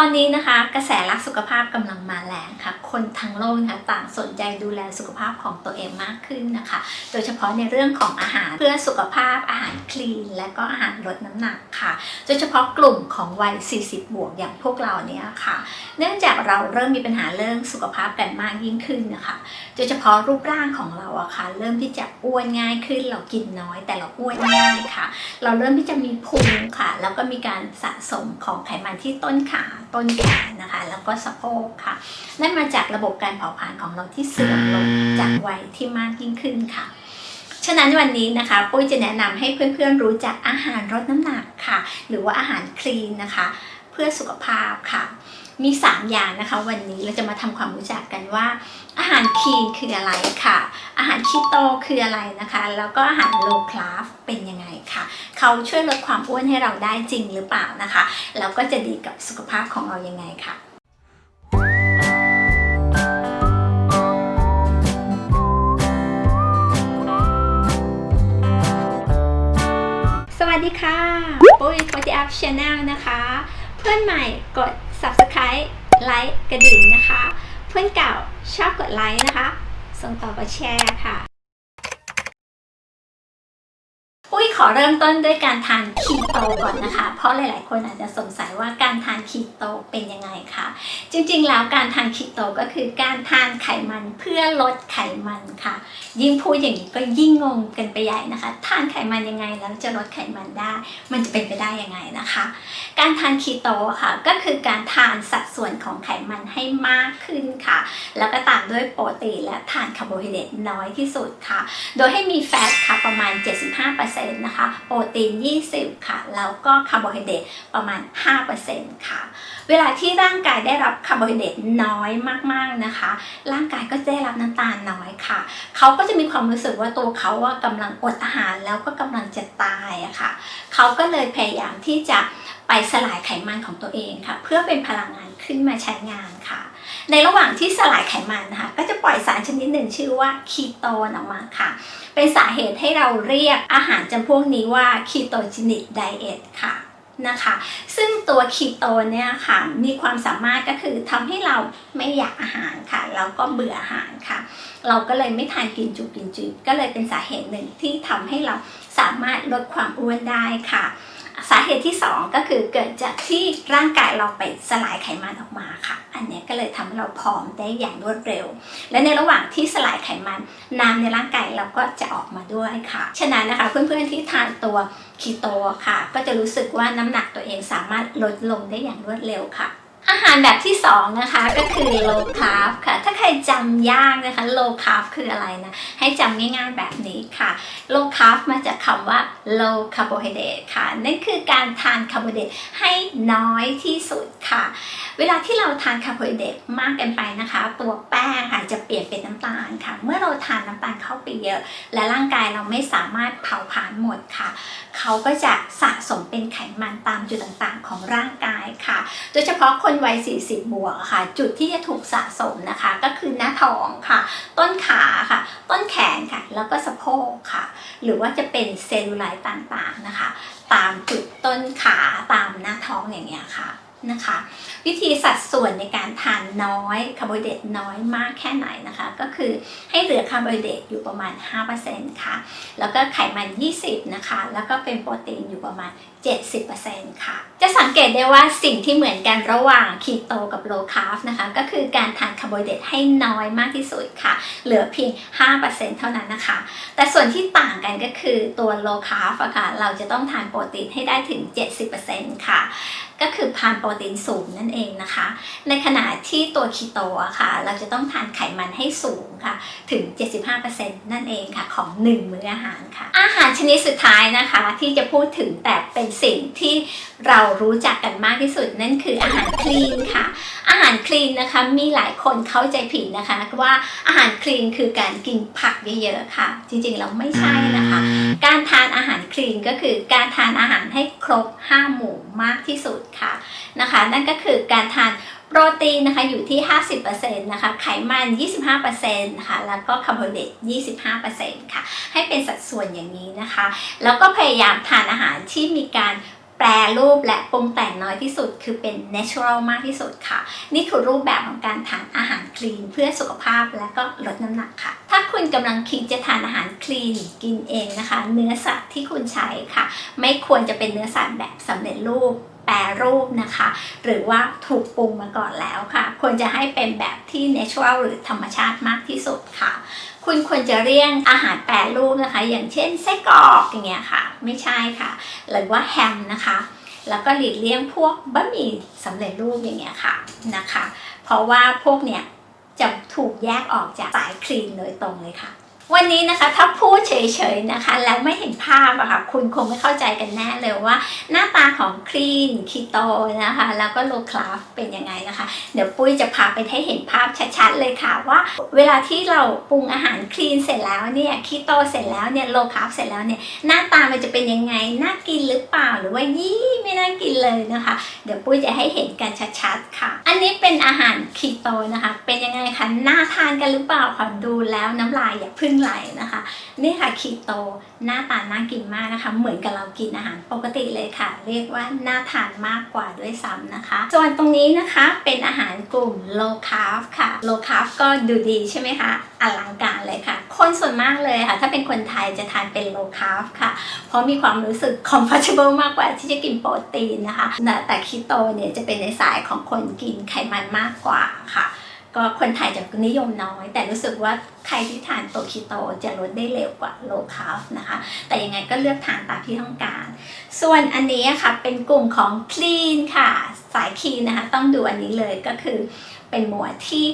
อนนี้นะคะกระแสรักสุขภาพกำลังมาแรงค่ะ คนทั้งโลกนะคะต่างสนใจดูแลสุขภาพของตัวเองมากขึ้นนะคะ โดยเฉพาะในเรื่องของอาหารเพื่อสุขภาพอาหารคลีน และก็อาหารลดน้ำหนักค่ะ โดยเฉพาะกลุ่มของวัย 40 บวกอย่างพวกเราเนี่ยค่ะ เนื่องจากเราเริ่มมีปัญหาเรื่องสุขภาพกันมากยิ่งขึ้นนะคะ โดยเฉพาะรูปร่างของเราอะค่ะ เริ่มที่จะอ้วนง่ายขึ้น เรากินน้อย แต่เราอ้วนง่ายค่ะ เราเริ่มที่จะมีพุงค่ะ แล้วก็มีการสะสมของไขมันที่ต้นขาต้นแขนนะคะ แล้วก็สะโพกค่ะ นั่นมาจากระบบการเผาผลาญของเราที่เสื่อมลงจากวัยที่มากยิ่งขึ้นค่ะ ฉะนั้นวันนี้นะคะปุ้ยจะแนะนำให้เพื่อนๆรู้จักอาหารลดน้ำหนักค่ะ หรือว่าอาหารคลีนนะคะ เพื่อสุขภาพค่ะ มี 3 อย่างนะคะ วันนี้เราจะมาทำความรู้จักกันว่า อาหารคลีนคืออะไรค่ะ อาหารคีโตคืออะไรนะคะ แล้วก็อาหารโลคลาร์บเป็นยังไงค่ะ เขาช่วยลดความอ้วนให้เราได้จริงหรือเปล่านะคะ แล้วก็จะดีกับสุขภาพของเรายังไงค่ะสวัสดีค่ะปุ้ย40 up channel นะคะ เพื่อนใหม่กด subscribe ไลค์กระดิ่งนะคะ เพื่อนเก่าชอบกดไลค์นะคะ ส่งต่อกดแชร์ค่ะ ปุ้ยขอเริ่มต้นด้วยการทานคีโตก่อนนะคะ เพราะหลาย ๆ คนอาจจะสงสัยว่าการทานคีโตเป็นยังไงคะจริง ๆ แล้วการทานคีโตก็คือการทานไขมันเพื่อลดไขมันค่ะ ยิ่งพูดอย่างนี้ก็ยิ่งงงกันไปใหญ่นะคะ ทานไขมันยังไงแล้วจะลดไขมันได้ มันจะเป็นไปได้ยังไงนะคะ การทานคีโตค่ะก็คือการทานสัด ส่วนของไขมันให้มากขึ้นค่ะ แล้วก็ตามด้วยโปรตีนและทานคาร์โบไฮเดรตน้อยที่สุดค่ะ โดยให้มีแฟตค่ะประมาณ 75%นะคะ โปรตีน 20 ค่ะ แล้วก็คาร์โบไฮเดรตประมาณ 5%ค่ะ เวลาที่ร่างกายได้รับคาร์โบไฮเดรตน้อยมากๆนะคะ ร่างกายก็จะได้รับน้ำตาลน้อยค่ะ เขาก็จะมีความรู้สึกว่าตัวเขาว่ากำลังอดอาหารแล้วก็กำลังจะตายอะค่ะ เขาก็เลยพยายามที่จะ ไปสลายไขมันของตัวเองค่ะ เพื่อเป็นพลังงานขึ้นมาใช้งานค่ะ ในระหว่างที่สลายไขมันนะคะ ก็จะปล่อยสารชนิดหนึ่งชื่อว่าคีโตนออกมาค่ะ เป็นสาเหตุให้เราเรียกอาหารจำพวกนี้ว่าคีโตจินิกไดเอทค่ะนะคะซึ่งตัวคีโตนเนี่ยค่ะมีความสามารถก็คือทำให้เราไม่อยากอาหารค่ะแล้วก็เบื่ออาหารค่ะ เราก็เลยไม่ทานกินจุกินจุก็เลยเป็นสาเหตุหนึ่งที่ทำให้เราสามารถลดความอ้วนได้ค่ะ สาเหตุที่ 2 ก็คือเกิดจากที่ร่างกายเราไปสลายไขมันออกมาค่ะ อันนี้ก็เลยทำให้เราผอมได้อย่างรวดเร็ว และในระหว่างที่สลายไขมันน้ำในร่างกายเราก็จะออกมาด้วยค่ะ ฉะนั้นนะคะเพื่อนๆที่ทานตัวคีโตค่ะ ก็จะรู้สึกว่าน้ำหนักตัวเองสามารถลดลงได้อย่างรวดเร็วค่ะ อาหารแบบที่2นะคะก็คือ low carb ค่ะ ถ้าใครจำยากนะคะ low carb คืออะไรนะ ให้จำง่ายๆแบบนี้ค่ะ low carb มาจากคำว่า low carbohydrate ค่ะ นั่นคือการทานคาร์โบไฮเดรตให้น้อยที่สุดค่ะ เวลาที่เราทานคาร์โบไฮเดรตมากเกินไปนะคะ ตัวแป้งค่ะจะเปลี่ยนเป็นน้ำตาลค่ะ เมื่อเราทานน้ำตาลเข้าไปเยอะ และร่างกายเราไม่สามารถเผาผลาญหมดค่ะ เขาก็จะสะสมเป็นไขมันตามจุดต่างๆ ของร่างกายค่ะ โดยเฉพาะคนนวัย 40 บวกค่ะ จุดที่จะถูกสะสมนะคะ ก็คือหน้าท้องค่ะ ต้นขาค่ะ ต้นแขนค่ะ แล้วก็สะโพกค่ะ หรือว่าจะเป็นเซลลูไลท์ต่างๆนะคะ ตามจุดต้นขาตามหน้าท้องอย่างเงี้ยค่ะ นะคะ วิธีสัดส่วนในการทานน้อยคาร์โบไฮเดรตน้อยมากแค่ไหนนะคะ ก็คือให้เหลือคาร์โบไฮเดรตอยู่ประมาณ 5%ค่ะ แล้วก็ไขมัน 20 นะคะ แล้วก็เป็นโปรตีนอยู่ประมาณ 70%ค่ะ จะสังเกตได้ว่าสิ่งที่เหมือนกันระหว่างคีโตกับโลคาร์บนะคะ ก็คือการทานคาร์โบไฮเดรตให้น้อยมากที่สุดค่ะ เหลือเพียง 5%เท่านั้นนะคะ แต่ส่วนที่ต่างกันก็คือตัวโลคาร์บอะค่ะ เราจะต้องทานโปรตีนให้ได้ถึง 70%ค่ะ ก็คือทานโปรตีนสูงนั่นเองนะคะ ในขณะที่ตัวคีโตอะค่ะ เราจะต้องทานไขมันให้สูงค่ะ ถึง 75%นั่นเองค่ะ ของ 1 มื้ออาหารค่ะ อาหารชนิดสุดท้ายนะคะที่จะพูดถึงแต่เป็นสิ่งที่เรารู้จักกันมากที่สุดนั่นคืออาหารคลีนค่ะาหารคลีนนะคะมีหลายคนเข้าใจผิดนะคะว่าอาหารคลีนคือการกินผักเยอะๆค่ะ จริงๆแล้วไม่ใช่นะคะ การทานอาหารคลีนก็คือการทานอาหารให้ครบ 5 หมู่มากที่สุดค่ะนะคะ นั่นก็คือการทานโปรตีนนะคะอยู่ที่ 50%นะคะไขมัน 25%นะคะแล้วก็คาร์โบไฮเดรต25%ค่ะให้เป็นสัดส่วนอย่างนี้นะคะ แล้วก็พยายามทานอาหารที่มีการ แปรรูปและปรุงแต่งน้อยที่สุด คือเป็น natural มากที่สุดค่ะ นี่คือรูปแบบของการทานอาหารคลีนเพื่อสุขภาพและก็ลดน้ำหนักค่ะ ถ้าคุณกำลังคิดจะทานอาหารคลีนกินเองนะคะ เนื้อสัตว์ที่คุณใช้ค่ะ ไม่ควรจะเป็นเนื้อสัตว์แบบสำเร็จรูป ปรรูปนะคะ หรือว่าถูกปรุงมาก่อนแล้วค่ะ ควรจะให้เป็นแบบที่ natural หรือธรรมชาติมากที่สุดค่ะ คุณควรจะเลี่ยงอาหารแปรรูปนะคะ อย่างเช่นไส้กรอกอย่างเงี้ยค่ะ ไม่ใช่ค่ะ หรือว่าแฮมนะคะแล้วก็หลีกเลี่ยงพวกบะหมี่สำเร็จรูปอย่างเงี้ยค่ะนะคะ เพราะว่าพวกเนี้ยจะถูกแยกออกจากสายคลีนโดยตรงเลยค่ะ วันนี้นะคะถ้าพูดเฉยๆนะคะแล้วไม่เห็นภาพอะค่ะคุณคงไม่เข้าใจกันแน่เลยว่า หน้าตาของคลีนคีโตนะคะแล้วก็โลคราฟเป็นยังไงนะคะ เดี๋ยวปุ้ยจะพาไปให้เห็นภาพชัดๆเลยค่ะว่า เวลาที่เราปรุงอาหารคลีนเสร็จแล้วเนี่ยคีโตเสร็จแล้วเนี่ยโลคราฟเสร็จแล้วเนี่ยหน้าตามันจะเป็นยังไงน่ากินหรือเปล่าหรือว่ายี่ไม่น่ากินเลยนะคะ เดี๋ยวปุ้ยจะให้เห็นกันชัดๆค่ะ อันนี้เป็นอาหารคีโตนะคะ เป็นยังไงคะน่าทานกันหรือเปล่าขอดูแล้วน้ำลายอย่าพึ่งไหลนะคะ นี่ค่ะคีโตหน้าตาน่ากินมากนะคะ เหมือนกับเรากินอาหารปกติเลยค่ะ เรียกว่าน่าทานมากกว่าด้วยซ้ำนะคะ ส่วนตรงนี้นะคะเป็นอาหารกลุ่ม low carb ค่ะ low carb ก็ดูดีใช่ไหมคะอลังการเลยค่ะ คนส่วนมากเลยค่ะ ถ้าเป็นคนไทยจะทานเป็น low carb ค่ะ เพราะมีความรู้สึก comfortable มากกว่าที่จะกินโปรตีนนะคะ แต่คีโตเนี่ยจะเป็นในสายของคนกินไขมันมากกว่าค่ะ ก็คนไทยจะนิยมน้อย แต่รู้สึกว่าใครที่ทานตัวคีโตจะลดได้เร็วกว่าโลคาร์บนะคะ แต่ยังไงก็เลือกทานตามที่ต้องการ ส่วนอันนี้ค่ะเป็นกลุ่มของคลีนค่ะ สายคลีนนะคะ ต้องดูอันนี้เลยก็คือเป็นหมวดที่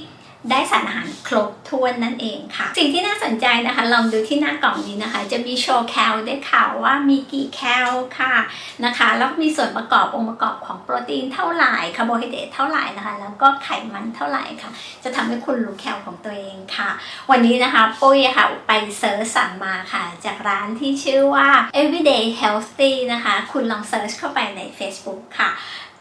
ได้สารอาหารครบถ้วนนั่นเองค่ะ สิ่งที่น่าสนใจนะคะ ลองดูที่หน้ากล่องนี้นะคะ จะมีโชว์แคลด้วยค่ะว่ามีกี่แคลค่ะนะคะ แล้วมีส่วนประกอบองค์ประกอบของโปรตีนเท่าไหร่คาร์โบไฮเดรตเท่าไหร่นะคะ แล้วก็ไขมันเท่าไหร่ค่ะ จะทำให้คุณรู้แคลของตัวเองค่ะ วันนี้นะคะปุ้ยค่ะไปเซิร์ชสั่งมาค่ะ จากร้านที่ชื่อว่า everyday healthy นะคะ คุณลองเซิร์ชเข้าไปใน Facebook ค่ะ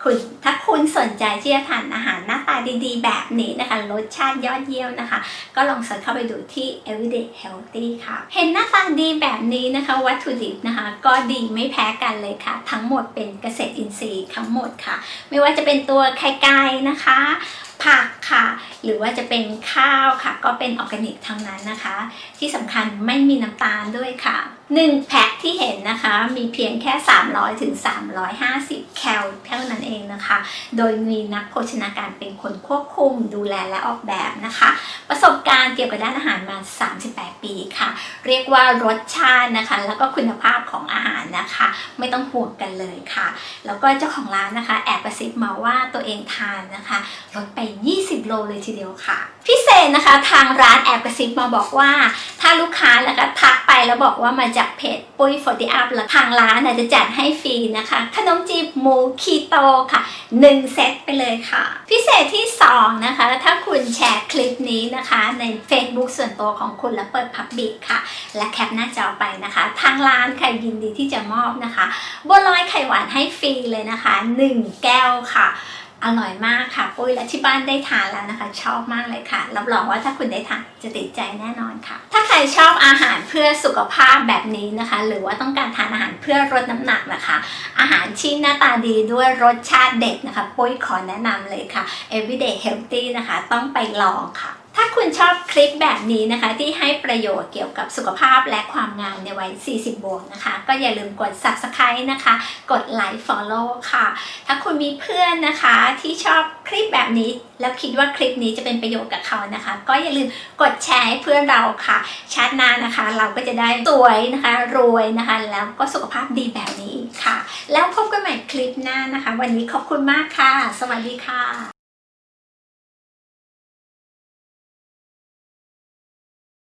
คุณถ้าคุณสนใจที่จะทานอาหารหน้าตาดีๆ แบบนี้นะคะรสชาติยอดเยี่ยมนะคะ ก็ลองเสิร์ชเข้าไปดูที่ everyday healthy ค่ะ เห็นหน้าตาดีแบบนี้นะคะ วัตถุดิบนะคะ ก็ดีไม่แพ้กันเลยค่ะ ทั้งหมดเป็นเกษตรอินทรีย์ทั้งหมดค่ะ ไม่ว่าจะเป็นตัวไข่ไก่นะคะ ผักค่ะ หรือว่าจะเป็นข้าวค่ะ ก็เป็นออร์แกนิกทั้งนั้นนะคะ ที่สำคัญไม่มีน้ำตาลด้วยค่ะ1แพ็คที่เห็นนะคะ มีเพียงแค่ 300ถึง350 แคลเท่านั้นเองนะคะ โดยมีนักโภชนาการเป็นคนควบคุมดูแลและออกแบบนะคะ ประสบการณ์เกี่ยวกับด้านอาหารมา 38 ปีค่ะ เรียกว่ารสชาตินะคะ แล้วก็คุณภาพของอาหารนะคะ ไม่ต้องห่วงกันเลยค่ะ แล้วก็เจ้าของร้านนะคะ แอบกระซิบมาว่าตัวเองทานนะคะลดไป 20 โลเลยทีเดียวค่ะ พิเศษนะคะทางร้านแอบกระซิบมาบอกว่า ถ้าลูกค้านะคะทักไปแล้วบอกว่ามาจากเพจปุ้ยฟอร์ติอัพแล้วทางร้านน่ะจะจัดให้ฟรีนะคะ ขนมจีบหมูคีโตค่ะ 1 เซตไปเลยค่ะ พิเศษที่ 2 นะคะ ถ้าคุณแชร์คลิปนี้นะคะ ใน Facebook ส่วนตัวของคุณแล้วเปิดพับบิกค่ะ และแคปหน้าจอไปนะคะ ทางร้านค่ะยินดีที่จะมอบนะคะบัวลอยไข่หวานให้ฟรีเลยนะคะ 1 แก้วค่ะ อร่อยมากค่ะปุ้ยและที่บ้านได้ทานแล้วนะคะ ชอบมากเลยค่ะ รับรองว่าถ้าคุณได้ทานจะติดใจแน่นอนค่ะ ถ้าใครชอบอาหารเพื่อสุขภาพแบบนี้นะคะ หรือว่าต้องการทานอาหารเพื่อลดน้ำหนักนะคะ อาหารที่หน้าตาดีด้วยรสชาติเด็ดนะคะปุ้ยขอแนะนำเลยค่ะ everyday healthy นะคะ ต้องไปลองค่ะาคุณชอบคลิปแบบนี้นะคะที่ให้ประโยชน์เกี่ยวกับสุขภาพและความงามในวัย 40 บวกนะคะ ก็อย่าลืมกด subscribe นะคะ กดไลค์ follow ค่ะ ถ้าคุณมีเพื่อนนะคะที่ชอบคลิปแบบนี้ แล้วคิดว่าคลิปนี้จะเป็นประโยชน์กับเขานะคะ ก็อย่าลืมกดแชร์ให้เพื่อนเราค่ะชาติหน้านะคะ เราก็จะได้สวยนะคะ รวยนะคะ แล้วก็สุขภาพดีแบบนี้ค่ะ แล้วพบกันใหม่คลิปหน้านะคะ วันนี้ขอบคุณมากค่ะ สวัสดีค่ะ